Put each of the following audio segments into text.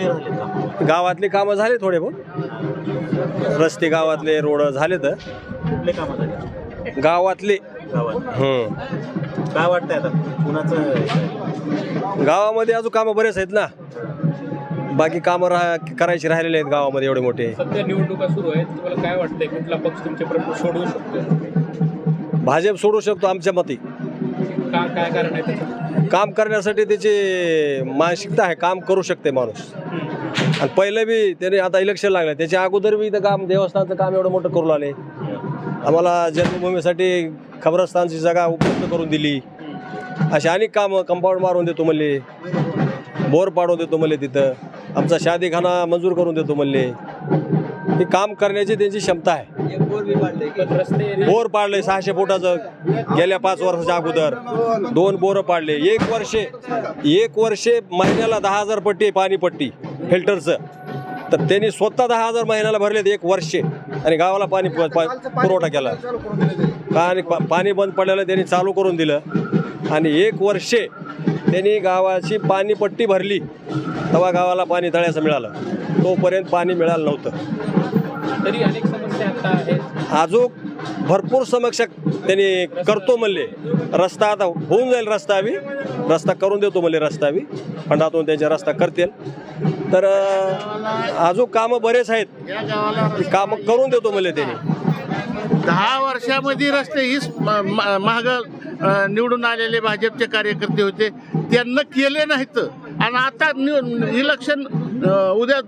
Clear झाले का गावातली कामं झाले थोडे पण रस्ते गावातले रोड झाले तर. कुठले कामं झाले? गावातले. गावात हं. काय वाटतंय आता? कुणाचं गावामध्ये अजून कामं बरेच आहेत ना. बाकी कामं राह करायची राहिलेले आहेत गावामध्ये एवढे मोठे. सध्या निवडणुका सुरू आहेत. तुम्हाला काय वाटतंय? कुठला पक्ष तुमचे प्रश्न सोडवू शकतो? भाजप सोडू शकतो आमच्या मते. का काय कारण आहे त्याचं? काम करण्यासाठी त्याची मानसिकता आहे काम करू शकते माणूस. आणि पहिलं बी त्याने आता इलेक्शन लागलं. त्याच्या अगोदर बी इथं काम देवस्थानचं काम एवढं मोठं करू लागले. आम्हाला जन्मभूमीसाठी खबरस्थानची जागा उपलब्ध करून दिली. अशी अनेक कामं कंपाऊंड मारून देतो म्हणले. बोर पाडून देतो म्हणले तिथं. आमचा शादीखाना मंजूर करून देतो म्हणले. हे काम करण्याची त्यांची क्षमता आहे. बोर पाडले सहाशे फुटाचं गेल्या पाच वर्षाच्या अगोदर. दोन बोरं पाडले. एक वर्षे एक वर्षे महिन्याला दहा हजार पट्टी आहे पाणी पट्टी फिल्टरचं. तर त्यांनी स्वतः दहा हजार महिन्याला भरलेत एक वर्षे आणि गावाला पाणी पा- पुरवठा केला. आणि पाणी बंद पडलेलं त्यांनी चालू करून दिलं. आणि एक वर्षे त्यांनी गावाची पाणीपट्टी भरली. तेव्हा गावाला पाणी तळ्याचं मिळालं. तोपर्यंत पाणी मिळालं नव्हतं. तरी अनेक समस्या आता आहेत. अजून भरपूर समस्या त्यांनी करतो म्हणले रस्ता आता होऊन जाईल रस्ता बी रस्ता करून देतो म्हणले रस्ता बी फंडातून त्यांचे रस्ता करतील. तर अजून कामं बरेच आहेत. कामं करून देतो म्हणले त्यांनी. दहा वर्षामध्ये रस्ते हीच महाग निवडून आलेले भाजपचे कार्यकर्ते होते. त्यांना केले नाहीत. आणि आता इलेक्शन उद्या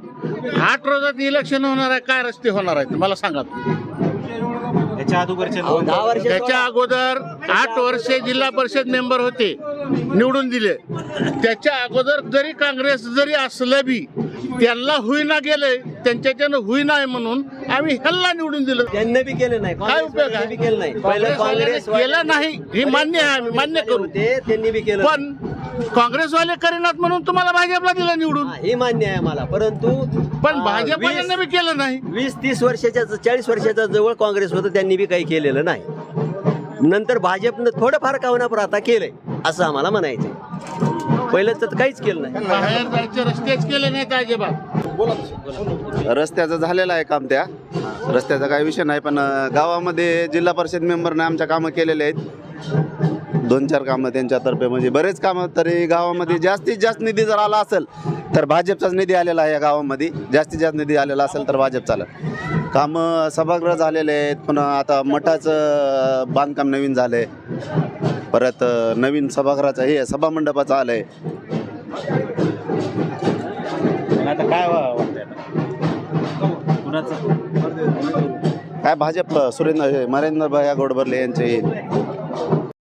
आठ रोजात इलेक्शन होणार आहे काय रस्ते होणार आहेत मला सांगा. त्याच्या अगोदर आठ वर्षे जिल्हा परिषद मेंबर होते निवडून दिले. त्याच्या अगोदर जरी काँग्रेस जरी असलं बी त्यांना होईना गेले त्यांच्याच्यानं होईना आहे म्हणून आम्ही ह्यांना निवडून दिलं. त्यांनी बी केलं नाही. काय उपयोग आहे? केलं नाही. पहिलं काँग्रेसवाल्याने काँग्रेस केलं नाही हे मान्य आहे आम्ही मान्य करू. ते त्यांनी बी केलं पण काँग्रेसवाले करीनात म्हणून तुम्हाला भाजपला दिलं निवडून? हा, हे मान्य आहे मला परंतु पण आ, भाजपवाल्यांना बी केलं नाही. वीस- तीस वर्षाच्या चाळीस वर्षाच्या जवळ काँग्रेस होतं त्यांनी बी काही केलेलं नाही. नंतर भाजपनं थोडंफार का होणार पण आता केलंय असं आम्हाला म्हणायचं पहिलं तर काहीच केलं नाही. बाहेर जायचे रस्तेच केले नाहीत अजिबात. रस्त्याचं झालेलं आहे काम त्या. रस्त्याचा काही विषय नाही पण अं, गावामध्ये जिल्हा परिषद मेंबरने आमच्या कामं केलेले आहेत. दोन चार कामं त्यांच्यातर्फे म्हणजे बरेच कामं तरी गावामध्ये जास्तीत जास्त निधी जर आला असेल तर भाजपचाच निधी आलेला आहे या गावामध्ये. जास्तीत जास्त निधी आलेला असेल तर भाजप चालेल कामं सभागृह झालेले आहेत पुन्हा आता मठाचं बांधकाम नवीन झालं आहे परत नवीन सभागृहाचं हे सभामंडपाचं आलं आहे आता काय काय भाजप सुरेंद्र हे नरेंद्र भाया गोडबर्ले यांचे